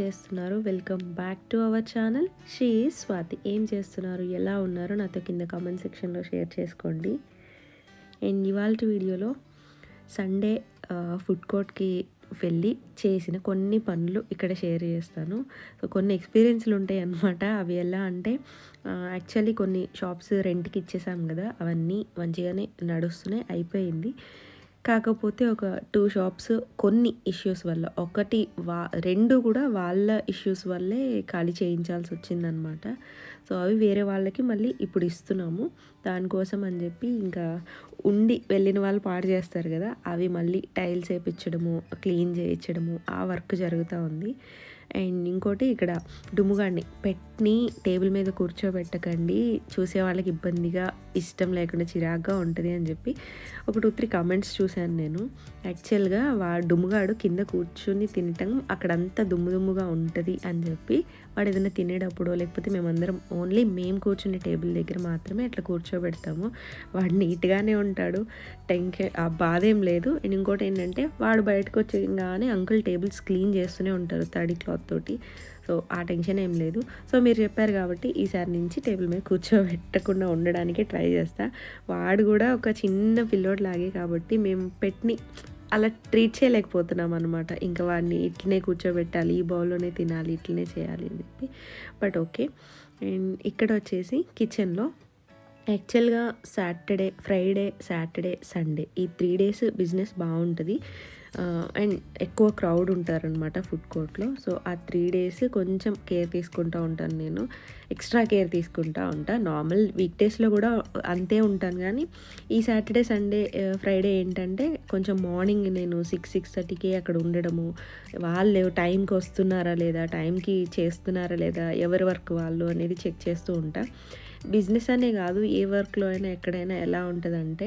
చేస్తున్నారు? Welcome back to our channel she Swathi ఏం చేస్తున్నారు? ఎలా ఉన్నారు? నాతో కింద కామెంట్ సెక్షన్లో షేర్ చేసుకోండి. అండ్ ఇవాళ వీడియోలో సండే ఫుడ్ కోర్ట్కి వెళ్ళి చేసిన కొన్ని పనులు ఇక్కడ షేర్ చేస్తాను. సో కొన్ని ఎక్స్పీరియన్స్లు ఉంటాయి అన్నమాట. అవి ఎలా అంటే యాక్చువల్లీ కొన్ని షాప్స్ రెంట్కి ఇచ్చేసాం కదా? అవన్నీ మంచిగానే నడుస్తున్నాయి అయిపోయింది. కాకపోతే ఒక టూ షాప్స్ కొన్ని ఇష్యూస్ వల్ల. ఒకటి వా రెండు కూడా వాళ్ళ ఇష్యూస్ వల్లే ఖాళీ చేయించాల్సి వచ్చిందనమాట సో అవి వేరే వాళ్ళకి మళ్ళీ ఇప్పుడు ఇస్తున్నాము. దానికోసం అని చెప్పి ఇంకా ఉండి వెళ్ళిన వాళ్ళు పాడు చేస్తారు కదా అవి మళ్ళీ టైల్స్ వేయించడము క్లీన్ చేయించడము ఆ వర్క్ జరుగుతూ ఉంది. అండ్ ఇంకోటి ఇక్కడ డుమ్ముగాడిని పెట్ని టేబుల్ మీద కూర్చోబెట్టకండి. చూసే వాళ్ళకి ఇబ్బందిగా ఇష్టం లేకుండా చిరాగ్గా ఉంటుంది అని చెప్పి ఒక టూ త్రీ కామెంట్స్ చూశాను నేను. యాక్చువల్గా వా డుమ్ముగాడు కింద కూర్చుని తినటం అక్కడంతా దుమ్ము దుమ్ముగా ఉంటుంది అని చెప్పి వాడు ఏదైనా తినేటప్పుడు లేకపోతే మేమందరం ఓన్లీ మేము కూర్చునే టేబుల్ దగ్గర మాత్రమే అట్లా కూర్చోబెడతాము. వాడు నీట్గానే ఉంటాడు. టెంకే ఆ బాధ ఏం లేదు. అండ్ ఇంకోటి ఏంటంటే వాడు బయటకు వచ్చగానే అంకుల్ టేబుల్స్ క్లీన్ చేస్తూనే ఉంటారు. తడి క్లాత్ తోటి. సో ఆ టెన్షన్ ఏం లేదు. సో మీరు చెప్పారు కాబట్టి ఈసారి నుంచి టేబుల్ మీద కూర్చోబెట్టకుండా ఉండడానికి ట్రై చేస్తా. వాడు కూడా ఒక చిన్న పిల్లోడ్ లాగే కాబట్టి మేము పెట్టిని అలా ట్రీట్ చేయలేకపోతున్నాం అనమాట ఇంకా వాడిని ఇట్లనే కూర్చోబెట్టాలి ఈ బౌల్లోనే తినాలి ఇట్లనే చేయాలి అని చెప్పి. But okay. అండ్ ఇక్కడ వచ్చేసి కిచెన్లో యాక్చువల్గా సాటర్డే ఫ్రైడే సాటర్డే సండే ఈ త్రీ డేస్ బిజినెస్ బాగుంటుంది. అండ్ ఎక్కువ క్రౌడ్ ఉంటారనమాట ఫుడ్ కోర్ట్లో. సో ఆ త్రీ డేస్ కొంచెం కేర్ తీసుకుంటూ ఉంటాను నేను. ఎక్స్ట్రా కేర్ తీసుకుంటూ ఉంటా. నార్మల్ వీక్ డేస్లో కూడా అంతే ఉంటాను కానీ ఈ సాటర్డే సండే ఫ్రైడే ఏంటంటే కొంచెం మార్నింగ్ నేను సిక్స్ సిక్స్ థర్టీకి అక్కడ ఉండడము. వాళ్ళు టైంకి వస్తున్నారా లేదా టైంకి చేస్తున్నారా లేదా ఎవరి వర్క్ వాళ్ళు అనేది చెక్ చేస్తూ ఉంటా. బిజినెస్ అనే కాదు ఏ వర్క్లో అయినా ఎక్కడైనా ఎలా ఉంటుందంటే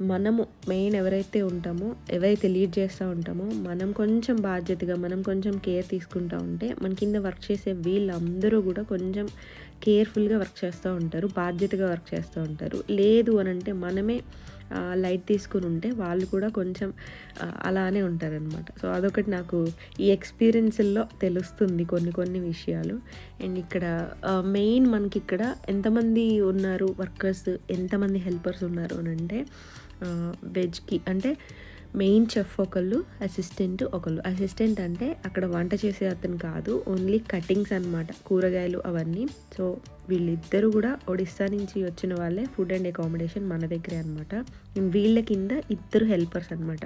మనము మెయిన్ ఎవరైతే ఉంటామో ఎవరైతే లీడ్ చేస్తూ ఉంటామో మనం కొంచెం బాధ్యతగా మనం కొంచెం కేర్ తీసుకుంటూ ఉంటే మన కింద వర్క్ చేసే వీళ్ళందరూ కూడా కొంచెం కేర్ఫుల్గా వర్క్ చేస్తూ ఉంటారు బాధ్యతగా వర్క్ చేస్తూ ఉంటారు. లేదు అని అంటే మనమే లైట్ తీసుకుని ఉంటే వాళ్ళు కూడా కొంచెం అలానే ఉంటారనమాట సో అదొకటి నాకు ఈ ఎక్స్పీరియన్స్లో తెలుస్తుంది కొన్ని కొన్ని విషయాలు. అండ్ ఇక్కడ మెయిన్ మనకి ఇక్కడ ఎంతమంది ఉన్నారు వర్కర్స్ ఎంతమంది హెల్పర్స్ ఉన్నారు అని అంటే వెజ్కి అంటే మెయిన్ చెఫ్ ఒకళ్ళు అసిస్టెంట్ ఒకళ్ళు. అసిస్టెంట్ అంటే అక్కడ వంట చేసే అతను కాదు ఓన్లీ కటింగ్స్ అనమాట కూరగాయలు అవన్నీ. సో వీళ్ళిద్దరూ కూడా ఒడిస్సా నుంచి వచ్చిన వాళ్ళే ఫుడ్ అండ్ అకామిడేషన్ మన దగ్గరే అనమాట వీళ్ళ కింద ఇద్దరు హెల్పర్స్ అనమాట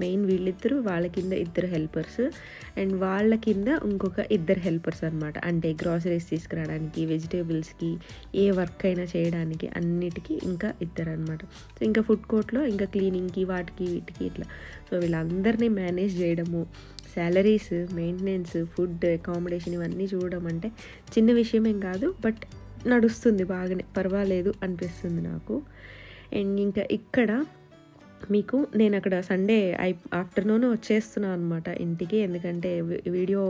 మెయిన్ వీళ్ళిద్దరు వాళ్ళ కింద ఇద్దరు హెల్పర్స్. అండ్ వాళ్ళ కింద ఇంకొక ఇద్దరు హెల్పర్స్ అనమాట అంటే గ్రాసరీస్ తీసుకురావడానికి వెజిటేబుల్స్కి ఏ వర్క్ అయినా చేయడానికి అన్నిటికీ ఇంకా ఇద్దరు అనమాట సో ఇంకా ఫుడ్ కోర్ట్లో ఇంకా క్లీనింగ్కి వాటికి వీటికి ఇట్లా. సో వీళ్ళందరినీ మేనేజ్ చేయడము శాలరీస్ మెయింటెనెన్స్ ఫుడ్ అకామిడేషన్ ఇవన్నీ చూడడం అంటే చిన్న విషయమేం కాదు. బట్ నడుస్తుంది బాగానే పర్వాలేదు అనిపిస్తుంది నాకు. అండ్ ఇంకా ఇక్కడ మీకు నేను అక్కడ సండే ఐ ఆఫ్టర్నూన్ వచ్చేస్తున్నాను అనమాట ఇంటికి. ఎందుకంటే వీడియో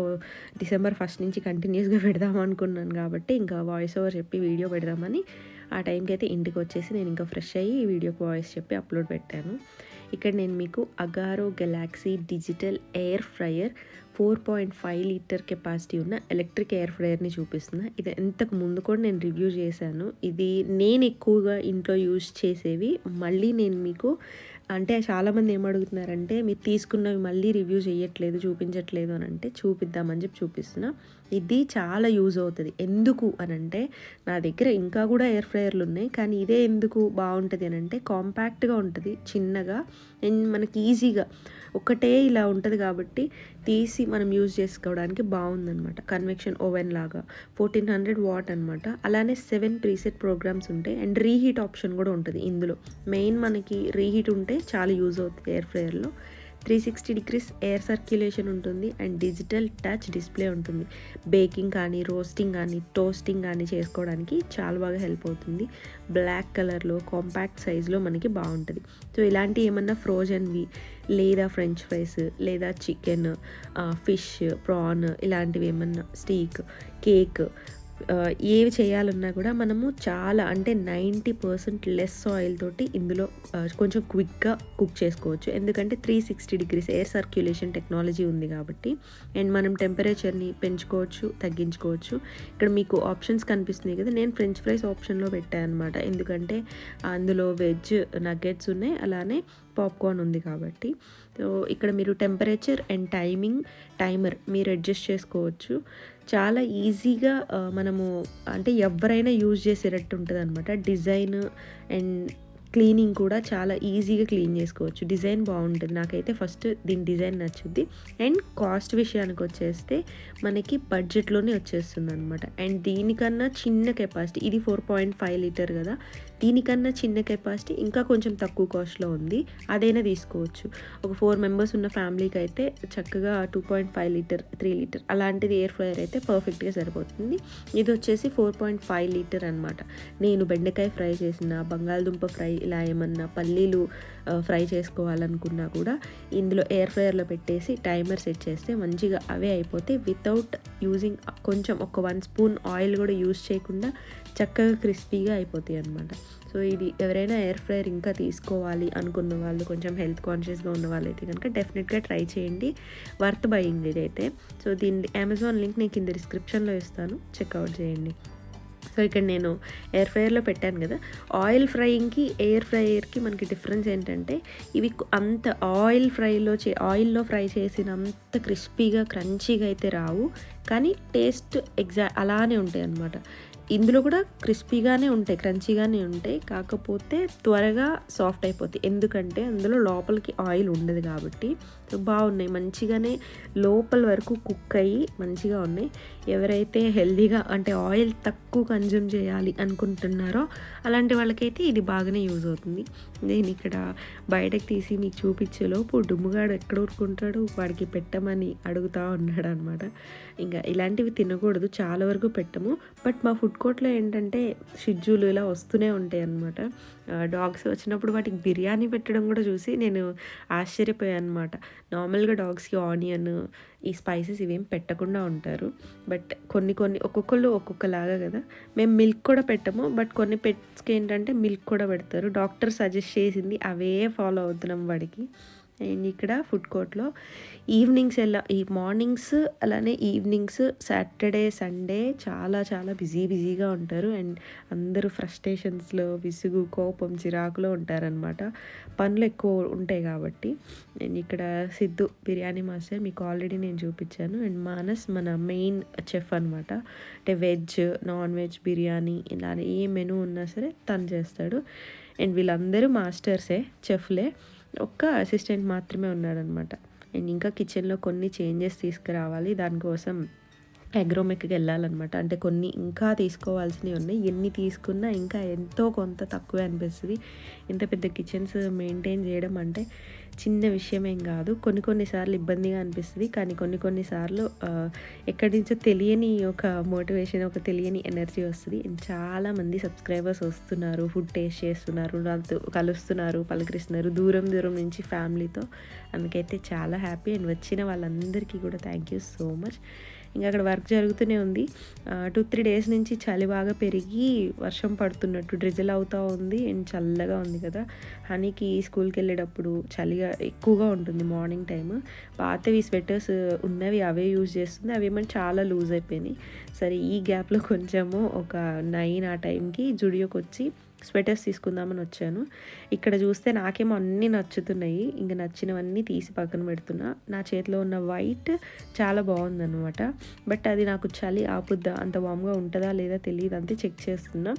డిసెంబర్ ఫస్ట్ నుంచి కంటిన్యూస్గా పెడదాం అనుకున్నాను కాబట్టి ఇంకా వాయిస్ ఓవర్ చెప్పి వీడియో పెడదామని ఆ టైంకి అయితే ఇంటికి వచ్చేసి నేను ఇంకా ఫ్రెష్ అయ్యి వీడియోకి వాయిస్ చెప్పి అప్లోడ్ పెట్టాను. ఇక్కడ నేను మీకు Agaro Galaxy digital air fryer four point five litre capacity ఉన్న ఎలక్ట్రిక్ ఎయిర్ ఫ్రయర్ని చూపిస్తున్నా. ఇది ఇంతకు ముందు కూడా నేను రివ్యూ చేశాను. ఇది నేను ఎక్కువగా ఇంట్లో యూజ్ చేసేవి. మళ్ళీ నేను మీకు అంటే చాలామంది ఏమడుగుతున్నారంటే మీరు తీసుకున్నవి మళ్ళీ రివ్యూ చేయట్లేదు చూపించట్లేదు అని అంటే చూపిద్దామని చెప్పి చూపిస్తున్నా. ఇది చాలా యూజ్ అవుతుంది. ఎందుకు అని అంటే నా దగ్గర ఇంకా కూడా ఎయిర్ ఫ్రయర్లు ఉన్నాయి. కానీ ఇదే ఎందుకు బాగుంటుంది అని అంటే కాంపాక్ట్గా ఉంటుంది చిన్నగా. అండ్ మనకి ఈజీగా ఒకటే ఇలా ఉంటుంది కాబట్టి తీసి మనం యూజ్ చేసుకోవడానికి బాగుందనమాట కన్వెక్షన్ ఓవెన్ లాగా. ఫోర్టీన్ హండ్రెడ్ వాట్ అనమాట అలానే సెవెన్ ప్రీసెట్ ప్రోగ్రామ్స్ ఉంటాయి అండ్ రీహీట్ ఆప్షన్ కూడా ఉంటుంది ఇందులో. మెయిన్ మనకి రీహీట్ ఉంటే చాలా యూజ్ అవుతుంది air ఫ్రైయర్లో. Three sixty degrees air circulation ఉంటుంది అండ్ డిజిటల్ టచ్ డిస్ప్లే ఉంటుంది. బేకింగ్ కానీ రోస్టింగ్ కానీ టోస్టింగ్ కానీ చేసుకోవడానికి చాలా బాగా హెల్ప్ అవుతుంది. బ్లాక్ కలర్లో కాంపాక్ట్ సైజ్లో మనకి బాగుంటుంది. సో ఇలాంటి ఏమన్నా ఫ్రోజన్వి లేదా ఫ్రెంచ్ ఫ్రైస్ లేదా చికెన్ ఫిష్ ప్రాన్ ఇలాంటివి ఏమన్నా స్టీక్ కేక్ ఏవి చేయాలన్నా కూడా మనము చాలా అంటే నైంటీ పర్సెంట్ లెస్ ఆయిల్ తోటి ఇందులో కొంచెం క్విక్గా కుక్ చేసుకోవచ్చు. ఎందుకంటే three sixty degrees air circulation technology ఉంది కాబట్టి. అండ్ మనం టెంపరేచర్ని పెంచుకోవచ్చు తగ్గించుకోవచ్చు. ఇక్కడ మీకు ఆప్షన్స్ కనిపిస్తున్నాయి కదా నేను ఫ్రెంచ్ ఫ్రైస్ ఆప్షన్లో పెట్టాను అనమాట ఎందుకంటే అందులో వెజ్ నగ్గెట్స్ ఉన్నాయి అలానే పాప్కార్న్ ఉంది కాబట్టి. సో ఇక్కడ మీరు టెంపరేచర్ అండ్ టైమింగ్ టైమర్ మీరు అడ్జస్ట్ చేసుకోవచ్చు. చాలా ఈజీగా మనము అంటే ఎవరైనా యూజ్ చేసేటట్టు ఉంటుంది అనమాట డిజైన్ అండ్ క్లీనింగ్ కూడా చాలా ఈజీగా క్లీన్ చేసుకోవచ్చు. డిజైన్ బాగుంటుంది. నాకైతే ఫస్ట్ దీని డిజైన్ నచ్చుద్ది. అండ్ కాస్ట్ విషయానికి వచ్చేస్తే మనకి బడ్జెట్లోనే వచ్చేస్తుంది అనమాట అండ్ దీనికన్నా చిన్న కెపాసిటీ ఇది ఫోర్ పాయింట్ ఫైవ్ లీటర్ కదా దీనికన్నా చిన్న కెపాసిటీ ఇంకా కొంచెం తక్కువ కాస్ట్లో ఉంది. అదైనా తీసుకోవచ్చు. ఒక ఫోర్ మెంబర్స్ ఉన్న ఫ్యామిలీకి అయితే చక్కగా two point five litre three litre అలాంటిది ఎయిర్ ఫ్రైయర్ అయితే పర్ఫెక్ట్గా సరిపోతుంది. ఇది వచ్చేసి ఫోర్ పాయింట్ ఫైవ్ లీటర్ అనమాట నేను బెండకాయ ఫ్రై చేసిన బంగాళదుంప ఫ్రై ఇలా ఏమన్నా పల్లీలు ఫ్రై చేసుకోవాలనుకున్నా కూడా ఇందులో ఎయిర్ ఫ్రైయర్లో పెట్టేసి టైమర్ సెట్ చేస్తే మంచిగా అవే అయిపోతే వితౌట్ యూజింగ్ కొంచెం ఒక వన్ స్పూన్ ఆయిల్ కూడా యూజ్ చేయకుండా చక్కగా క్రిస్పీగా అయిపోతాయి అనమాట సో ఇది ఎవరైనా ఎయిర్ ఫ్రైయర్ ఇంకా తీసుకోవాలి అనుకున్న వాళ్ళు కొంచెం హెల్త్ కాన్షియస్గా ఉన్న వాళ్ళైతే కనుక డెఫినెట్గా ట్రై చేయండి. వర్త్ బయింగ్ ఇదైతే. సో దీని అమెజాన్ లింక్ నేను కింద డిస్క్రిప్షన్లో ఇస్తాను. చెక్అవుట్ చేయండి. సో ఇక్కడ నేను ఎయిర్ ఫ్రైయర్లో పెట్టాను కదా. ఆయిల్ ఫ్రైయింగ్కి ఎయిర్ ఫ్రైయర్కి మనకి డిఫరెన్స్ ఏంటంటే ఇవి అంత ఆయిల్ ఫ్రైలో చే ఆయిల్లో ఫ్రై చేసినంత క్రిస్పీగా క్రంచీగా అయితే రావు. కానీ టేస్ట్ ఎగ్జా అలానే ఉంటాయి అన్నమాట ఇందులో కూడా క్రిస్పీగానే ఉంటాయి క్రంచీగానే ఉంటాయి. కాకపోతే త్వరగా సాఫ్ట్ అయిపోతాయి. ఎందుకంటే అందులో లోపలికి ఆయిల్ ఉండదు కాబట్టి. సో బాగున్నాయి. మంచిగానే లోపల వరకు కుక్ అయ్యి మంచిగా ఉన్నాయి. ఎవరైతే హెల్దీగా అంటే ఆయిల్ తక్కువ కన్జ్యూమ్ చేయాలి అనుకుంటున్నారో అలాంటి వాళ్ళకైతే ఇది బాగానే యూజ్ అవుతుంది. నేను ఇక్కడ బయటకు తీసి మీకు చూపించేలోపు డుమ్ముగాడు ఎక్కడ ఊరుకుంటాడు? వాడికి పెట్టమని అడుగుతా ఉన్నాడు అనమాట ఇంకా ఇలాంటివి తినకూడదు. చాలా వరకు పెట్టము. బట్ మా ఫుడ్ కోర్ట్లో ఏంటంటే షిడ్జూలు ఇలా వస్తూనే ఉంటాయి అనమాట డాగ్స్ వచ్చినప్పుడు వాటికి బిర్యానీ పెట్టడం కూడా చూసి నేను ఆశ్చర్యపోయాను అనమాట నార్మల్గా డాగ్స్కి ఆనియన్ ఈ స్పైసెస్ ఇవేం పెట్టకుండా ఉంటారు. బట్ కొన్ని కొన్ని ఒక్కొక్కళ్ళు ఒక్కొక్కలాగా కదా. మేము మిల్క్ కూడా పెట్టము బట్ కొన్ని పెట్స్కి ఏంటంటే మిల్క్ కూడా పెడతారు. డాక్టర్ సజెస్ట్ చేసింది అవే ఫాలో అవుతున్నాం వాడికి. అండ్ ఇక్కడ ఫుడ్ కోర్ట్లో ఈవినింగ్స్ ఎలా ఈ మార్నింగ్స్ అలానే ఈవినింగ్స్ సాటర్డే సండే చాలా చాలా బిజీ బిజీగా ఉంటారు. అండ్ అందరూ ఫ్రస్ట్రేషన్స్లో విసుగు కోపం చిరాకులో ఉంటారనమాట పనులు ఎక్కువ ఉంటాయి కాబట్టి. నేను ఇక్కడ సిద్ధు బిర్యానీ మాస్టర్ మీకు ఆల్రెడీ నేను చూపించాను. అండ్ మానస్ మన మెయిన్ చెఫ్ అనమాట అంటే వెజ్ నాన్ వెజ్ బిర్యానీ ఇలా ఏ మెనూ ఉన్నా సరే తను చేస్తాడు. అండ్ వీళ్ళందరూ మాస్టర్సే చెఫ్లే. ఒక్క అసిస్టెంట్ మాత్రమే ఉన్నాడనమాట. అండ్ ఇంకా కిచెన్లో కొన్ని చేంజెస్ తీసుకురావాలి. దానికోసం అగ్రోమెక్కి వెళ్ళాలన్నమాట. అంటే కొన్ని ఇంకా తీసుకోవాల్సినవి ఉన్నాయి. ఎన్ని తీసుకున్నా ఇంకా ఎంతో కొంత తక్కువే అనిపిస్తుంది. ఇంత పెద్ద కిచెన్స్ మెయింటైన్ చేయడం అంటే చిన్న విషయమేం కాదు. కొన్ని కొన్నిసార్లు ఇబ్బందిగా అనిపిస్తుంది. కానీ కొన్ని కొన్నిసార్లు ఎక్కడి నుంచో తెలియని ఒక మోటివేషన్ ఒక తెలియని ఎనర్జీ వస్తుంది. చాలామంది సబ్స్క్రైబర్స్ వస్తున్నారు. ఫుడ్ టేస్ట్ చేస్తున్నారు. నాతో కలుస్తున్నారు. పలకరిస్తున్నారు. దూరం దూరం నుంచి ఫ్యామిలీతో. అందుకైతే చాలా హ్యాపీ అండ్ వచ్చిన వాళ్ళందరికీ కూడా థ్యాంక్ యూ సో మచ్. ఇంకా అక్కడ వర్క్ జరుగుతూనే ఉంది. టూ త్రీ డేస్ నుంచి చలి బాగా పెరిగి వర్షం పడుతున్నట్టు డ్రిజిల్ అవుతూ ఉంది. అండ్ చల్లగా ఉంది కదా. హనీకి స్కూల్కి వెళ్ళేటప్పుడు చలిగా ఎక్కువగా ఉంటుంది మార్నింగ్ టైం పాతవి స్వెటర్స్ ఉన్నవి అవే యూజ్ చేస్తుంది. అవి ఏమైనా చాలా లూజ్ అయిపోయినాయి. సరే ఈ గ్యాప్లో కొంచెము ఒక నైన్ ఆ టైంకి జుడియోకి వచ్చి స్వెటర్స్ తీసుకుందామని వచ్చాను. ఇక్కడ చూస్తే నాకేమో అన్నీ నచ్చుతున్నాయి. ఇంకా నచ్చినవన్నీ తీసి పక్కన పెడుతున్నా. నా చేతిలో ఉన్న వైట్ చాలా బాగుందన్నమాట. బట్ అది నాకు చలి ఆపుద్దా? అంత వామ్గా ఉంటుందా లేదా తెలియదు అంతే చెక్ చేస్తున్నా.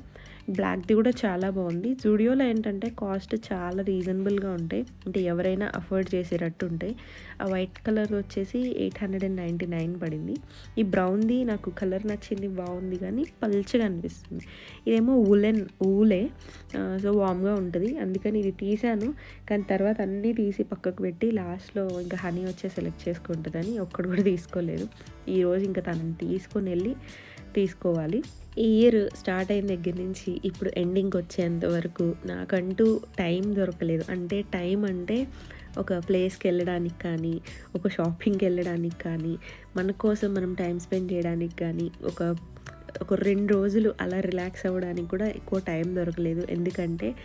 బ్లాక్ది కూడా చాలా బాగుంది. జూడియోలో ఏంటంటే కాస్ట్ చాలా రీజనబుల్గా ఉంటాయి. అంటే ఎవరైనా అఫోర్డ్ చేసేటట్టు ఉంటాయి. ఆ వైట్ కలర్ వచ్చేసి eight hundred and ninety nine పడింది. ఈ బ్రౌన్ది నాకు కలర్ నచ్చింది బాగుంది కానీ పల్చగా అనిపిస్తుంది. ఇదేమో ఊలెన్ ఊలే సో వామ్గా ఉంటుంది. అందుకని ఇది తీసాను. కానీ తర్వాత అన్నీ తీసి పక్కకు పెట్టి లాస్ట్లో ఇంకా హనీ వచ్చే సెలెక్ట్ చేసుకుంటుందని ఒక్కడు కూడా తీసుకోలేదు. ఈరోజు ఇంకా తనని తీసుకొని వెళ్ళి తీసుకోవాలి. ఈ ఇయర్ స్టార్ట్ అయిన దగ్గర నుంచి ఇప్పుడు ఎండింగ్ వచ్చేంత వరకు నాకంటూ టైం దొరకలేదు. అంటే టైం అంటే ఒక ప్లేస్కి వెళ్ళడానికి కానీ ఒక షాపింగ్కి వెళ్ళడానికి కానీ మన కోసం మనం టైం స్పెండ్ చేయడానికి కానీ ఒక ఒక రెండు రోజులు అలా రిలాక్స్ అవ్వడానికి కూడా ఎక్కువ టైం దొరకలేదు. ఎందుకంటే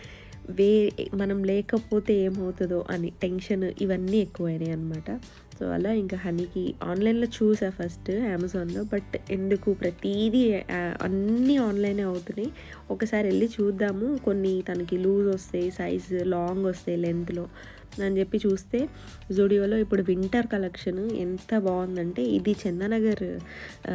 వే మనం లేకపోతే ఏమవుతుందో అని టెన్షన్ ఇవన్నీ ఎక్కువైనాయి అనమాట సో అలా ఇంకా హనీకి ఆన్లైన్లో చూసా ఫస్ట్ అమెజాన్లో బట్ ఎందుకు ప్రతీదీ అన్నీ ఆన్లైనే అవుతున్నాయి. ఒకసారి వెళ్ళి చూద్దాము. కొన్ని తనకి లూజ్ వస్తాయి సైజ్ లాంగ్ వస్తాయి లెంత్లో. అని చెప్పి చూస్తే జూడియోలో ఇప్పుడు వింటర్ కలెక్షన్ ఎంత బాగుందంటే ఇది చందనగర్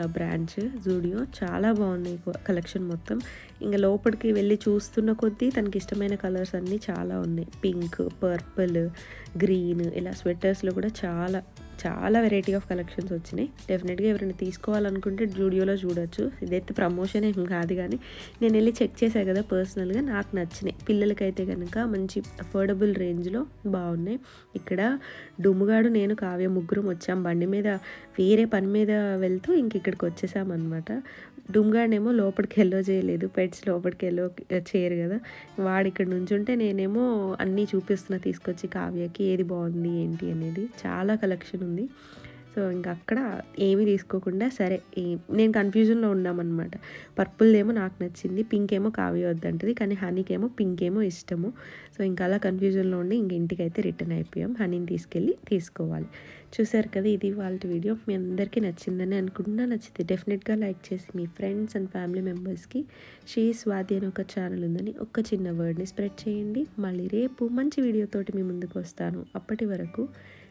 బ్రాంచ్ జూడియో. చాలా బాగున్నాయి కలెక్షన్ మొత్తం. ఇంకా లోపలికి వెళ్ళి చూస్తున్న కొద్దీ తనకి ఇష్టమైన కలర్స్ అన్నీ చాలా ఉన్నాయి. పింక్ పర్పుల్ గ్రీన్ ఇలా స్వెటర్స్లో కూడా చాలా చాలా వెరైటీ ఆఫ్ కలెక్షన్స్ వచ్చినాయి. డెఫినెట్గా ఎవరైనా తీసుకోవాలనుకుంటే జూడియోలో చూడొచ్చు. ఇదైతే ప్రమోషన్ ఏం కాదు కానీ నేను వెళ్ళి చెక్ చేశాను కదా పర్సనల్గా నాకు నచ్చినాయి. పిల్లలకైతే కనుక మంచి అఫోర్డబుల్ రేంజ్లో బాగున్నాయి. ఇక్కడ డుమ్ముగాడు నేను కావ్య ముగ్గురం వచ్చాం. బండి మీద వేరే పని మీద వెళ్తూ ఇంక ఇక్కడికి వచ్చేసామన్నమాట డుమ్గాడేమో లోపలికి వెళ్ళో చేయలేదు. పెట్స్ లోపలికి వెళ్ళో చేయరు కదా. వాడు ఇక్కడ నుంచుంటే నేనేమో అన్నీ చూపిస్తున్నా తీసుకొచ్చి కావ్యకి ఏది బాగుంది ఏంటి అనేది. చాలా కలెక్షన్ ఉంది. సో ఇంకా అక్కడ ఏమీ తీసుకోకుండా సరే నేను కన్ఫ్యూజన్లో ఉన్నామన్నమాట. పర్పుల్ ఏమో నాకు నచ్చింది పింక్ ఏమో కావ్య వద్దంటది కానీ హనీకి ఏమో పింక్ ఏమో ఇష్టము. సో ఇంకా అలా కన్ఫ్యూజన్లో ఉండి ఇంక ఇంటికి అయితే రిటర్న్ అయిపోయాం. హనీని తీసుకెళ్ళి తీసుకోవాలి. చూసారు కదా ఇది వాళ్ళ వీడియో. మీ అందరికీ నచ్చిందని అనుకుంటున్నా. నచ్చితే డెఫినెట్గా లైక్ చేసి మీ ఫ్రెండ్స్ అండ్ ఫ్యామిలీ మెంబర్స్కి షీ స్వాతి అని ఒక ఛానల్ ఉందని ఒక చిన్న వర్డ్ని స్ప్రెడ్ చేయండి. మళ్ళీ రేపు మంచి వీడియోతోటి మీ ముందుకు వస్తాను. అప్పటి వరకు